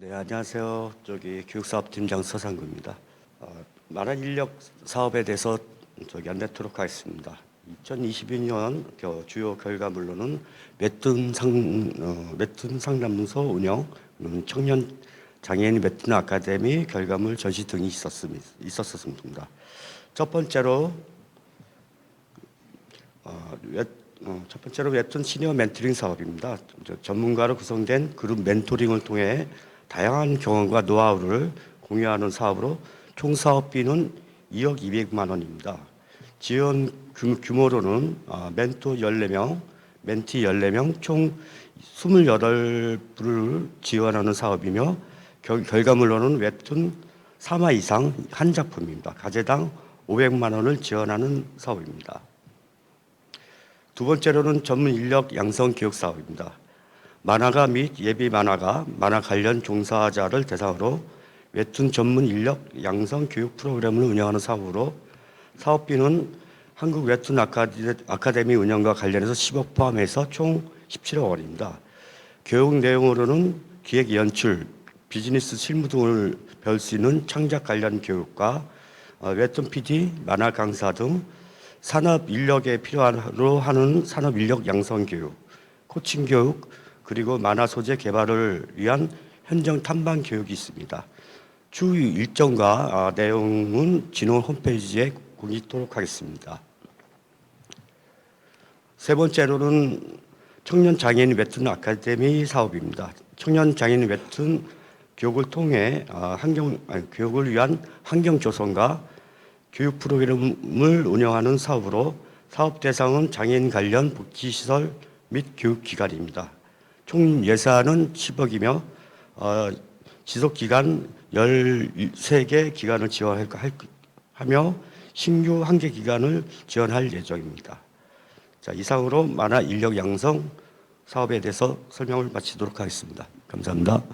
네, 안녕하세요. 저기 교육사업팀장 서상구입니다. 어, 만화 인력 사업에 대해서 저기 안내토록 하겠습니다. 2022년 겨- 주요 결과물로는 웹툰 상 어, 웹툰 상담소 운영, 음, 청년 장애인 웹툰 아카데미 결과물 전시 등이 있었습니다. 있었습니다. 첫 번째로 어, 웹, 어, 첫 번째로 웹툰 시니어 멘토링 사업입니다. 저- 전문가로 구성된 그룹 멘토링을 통해 다양한 경험과 노하우를 공유하는 사업으로 총 사업비는 2억 200만 원입니다. 지원 규- 규모로는 아, 멘토 14명, 멘티 14명 총 28부를 지원하는 사업이며 결, 결과물로는 웹툰 3화 이상 한 작품입니다. 가제당 500만 원을 지원하는 사업입니다. 두 번째로는 전문 인력 양성 교육 사업입니다. 만화가 및 예비 만화가 만화 관련 종사자를 대상으로 웹툰 전문 인력 양성 교육 프로그램을 운영하는 사업으로 사업비는 한국 웹툰 아카데- 아카데 미 운영과 관련해서 10억 포함해서 총 17억 원입니다. 교육 내용으로는 기획 연출, 비즈니스 실무 등을 배울 수 있는 창작 관련 교육과 어, 웹툰 PD, 만화 강사 등 산업 인력에 필요로 하는 산업 인력 양성 교육, 코칭 교육, 그리고 만화 소재 개발을 위한 현장 탐방 교육이 있습니다. 추후 일정과 아, 내용은 진호 홈페이지에 공지토록 하겠습니다. 세 번째로는 청년 장애인 웹툰 아카데미 사업입니다. 청년 장애인 웹툰 교육을 통해 아, 환경 아니, 교육을 위한 환경 조성과 교육 프로그램을 운영하는 사업으로 사업 대상은 장애인 관련 복지 시설 및 교육 기관입니다. 총 예산은 10억이며 어, 지속 기간 13개 기간을 지원할 할- 하며 신규 한 개 기간을 지원할 예정입니다. 자, 이상으로 만화 인력 양성 사업에 대해서 설명을 마치도록 하겠습니다. 감사합니다.